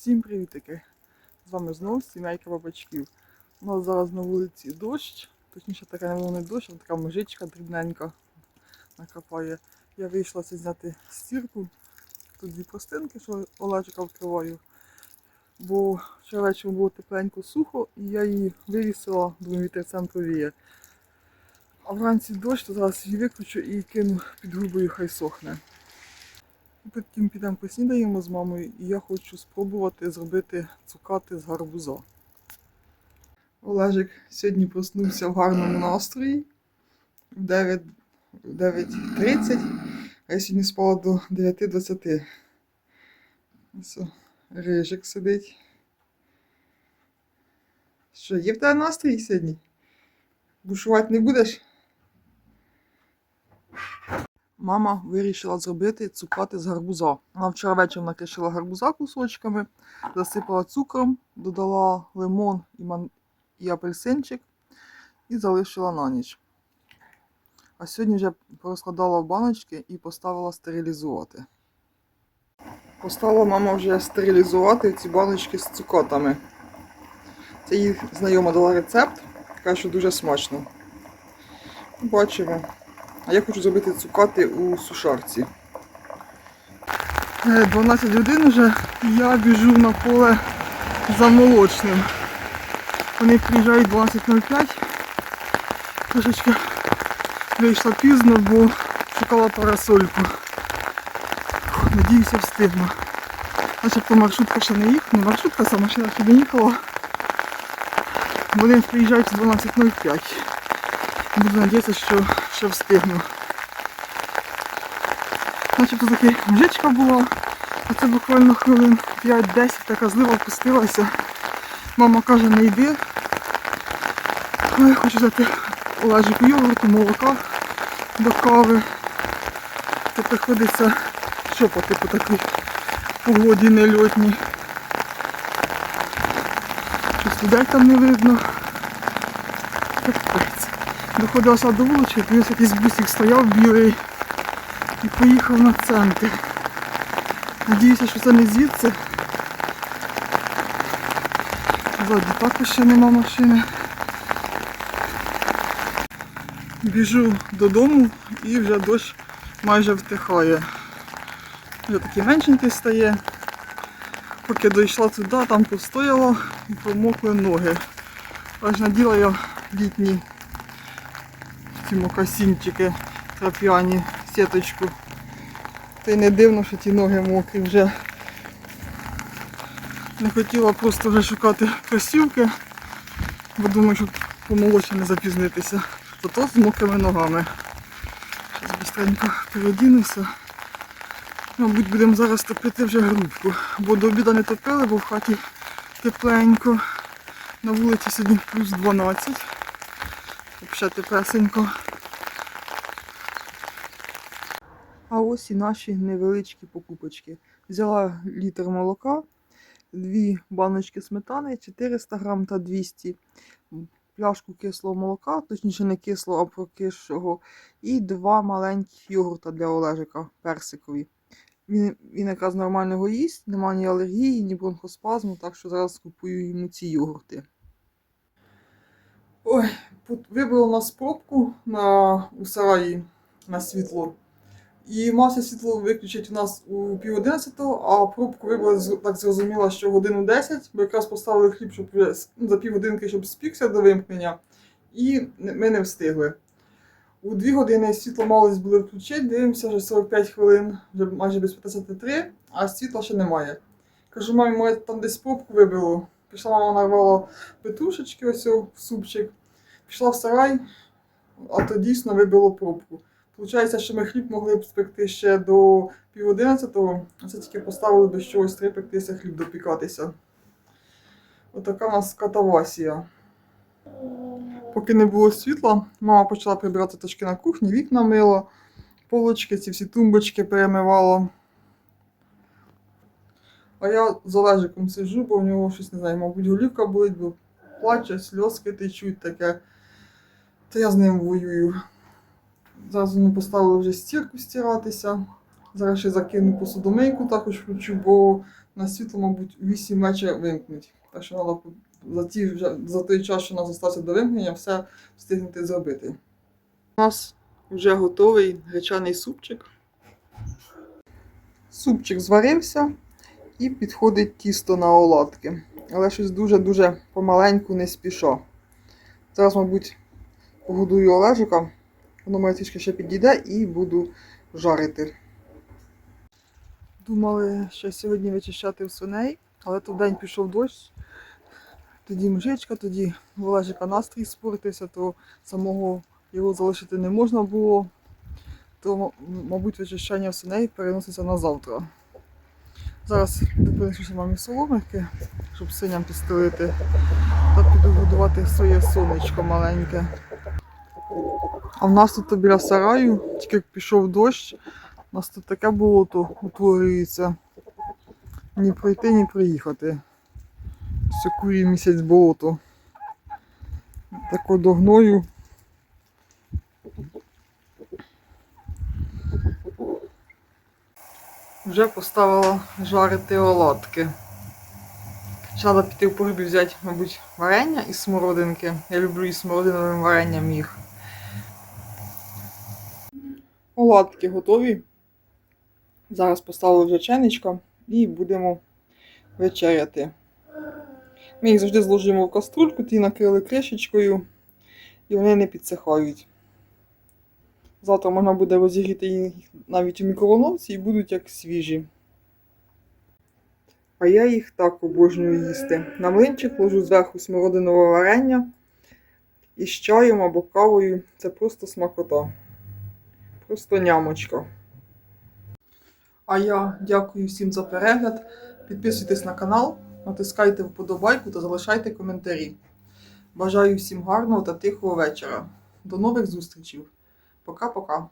Всім привітики! З вами знову сімейка бабачків. У нас зараз на вулиці дощ, точніше така не дощ, а така межичка дрібненька накапає. Я вийшла зняти стірку. Тут дві простинки, що Олежика вкриваю. Бо вчора вечором було тепленько сухо, і я її вивісила, думаю, вітерцем повіє. А вранці дощ, то зараз її виключу і кину під грубою, хай сохне. Потім підемо поснідаємо з мамою, і я хочу спробувати зробити цукати з гарбуза. Олежик сьогодні проснувся в гарному настрої в 9.30, а я сьогодні спала до 9.20. Ось Рижик сидить. Що, є в тебе настрій сьогодні? Бушувати не будеш? Мама вирішила зробити цукати з гарбуза. Вона вчора вечором накришила гарбуза кусочками, засипала цукром, додала лимон і, ман... і апельсинчик і залишила на ніч. А сьогодні вже порозкладала в баночки і поставила стерилізувати. Поставила мама вже стерилізувати ці баночки з цукатами. Це їй знайома дала рецепт, каже, що дуже смачно. Бачимо. А я хочу зробити цукати у сушарці. Е, 12 годин вже я біжу на поле за молочним. Вони приїжджають 12.05. Трошечки вийшла пізно, бо шукала парасольку. Надіюся, встигну. Начебто маршрутка ще не їхала, не маршрутка, сама ще не їхала. Приїжджають о 12.05. Буду надіятися, що ще встигну. Начебто таки мжичка була, а це буквально хвилин 5-10 така злива опустилася. Мама каже, не йди. А я хочу взяти Олежику йогурту, молока до кави. То приходиться щопати по такій погоді нельотній. Щось людей там не видно. Капець. Доходилася до вулички, то якийсь бусик стояв білий і поїхав на центр. Надіюся, що це не звідси. Ззаді також ще нема машини. Біжу додому і вже дощ майже втихає. Вже такий меншенький стає. Поки дійшла туди, там постояла і промокли ноги. Аж наділа я літні ці мокасінчики трап'яні, сіточку. Та й не дивно, що ті ноги мокрі вже. Не хотіла просто вже шукати кросівки, бо думаю, щоб помолодше не запізнитися. Зато з мокрими ногами. Зараз быстренько передінуся. Мабуть, будемо зараз топити вже грубку. Бо до обіду не топили, бо в хаті тепленько. На вулиці сьогодні плюс 12. Взагалі теплесенько. А ось і наші невеличкі покупочки. Взяла літр молока, дві баночки сметани, 400 грам та 200 пляшку кислого молока, точніше не кислого, а прокисшого, і два маленькі йогурта для Олежика персикові. Він, він якраз нормального їсть, немає ні алергії, ні бронхоспазму, так що зараз купую йому ці йогурти. Ой, у нас пробку на, у сараї на світло. І мався світло виключити у нас у пів одинадцятого, а пробку вибрали з- так зрозуміла, що годину 10, бо якраз поставили хліб, щоб ну, за пів годинки, щоб спікся до вимкнення, і ми не встигли. У 2 години світло малось були включити, дивимося, вже 45 хвилин, вже майже без 53, а світла ще немає. Кажу, мамі, моє там десь пробку вибило. Пішла мама нарвала петрушечки ось в супчик, пішла в сарай, а то дійсно вибило пробку. Получається, що ми хліб могли б спекти ще до пів одинадцятого, а це тільки поставили би щось три пектися, хліб допікатися. Отака у нас катавасія. Поки не було світла, мама почала прибирати точки на кухні, вікна мила, полочки, ці всі тумбочки перемивала. А я з Олежиком сиджу, бо в нього щось не знаю, мабуть, голівка болить, бо плаче, сльозки течуть таке. То я з ним воюю. Зразу не поставили вже стірку стиратися. Зараз ще закину посудомийку, також включу, бо на світло, мабуть, у 8 вечора вимкнуть. Так що треба за, ті, за той час, що у нас залишився до вимкнення, все встигнути зробити. У нас вже готовий гречаний супчик. Супчик зварився і підходить тісто на оладки. Але щось дуже-дуже помаленьку не спіша. Зараз, мабуть, погодую Олежика. Воно мене трішки ще підійде і буду жарити. Думали, що сьогодні вичищати в свиней, але то день пішов дощ. Тоді мжичка, тоді в Олежика настрій спортився, то самого його залишити не можна було. То, мабуть, вичищання свиней переноситься на завтра. Зараз піду принесу мамі соломинки, щоб синям підстелити. Та піду годувати своє сонечко маленьке. А в нас тут біля сараю, тільки як пішов дощ, у нас тут таке болото утворюється. Ні пройти, ні приїхати. Секує місяць болото. Тако до гною. Вже поставила жарити оладки. Треба піти в погрібі взяти, мабуть, варення із смородинки. Я люблю із смородиновим варенням їх. Оладки готові. Зараз поставили вже чайничка і будемо вечеряти. Ми їх завжди зложимо в каструльку, ті накрили кришечкою, і вони не підсихають. Завтра можна буде розігріти їх навіть у мікроволновці і будуть як свіжі. А я їх так обожнюю їсти. На млинчик ложу зверху смородинове варення і з чаєм або кавою. Це просто смакота. Просто нямочка. А я дякую всім за перегляд. Підписуйтесь на канал, натискайте вподобайку та залишайте коментарі. Бажаю всім гарного та тихого вечора. До нових зустрічей. Пока-пока.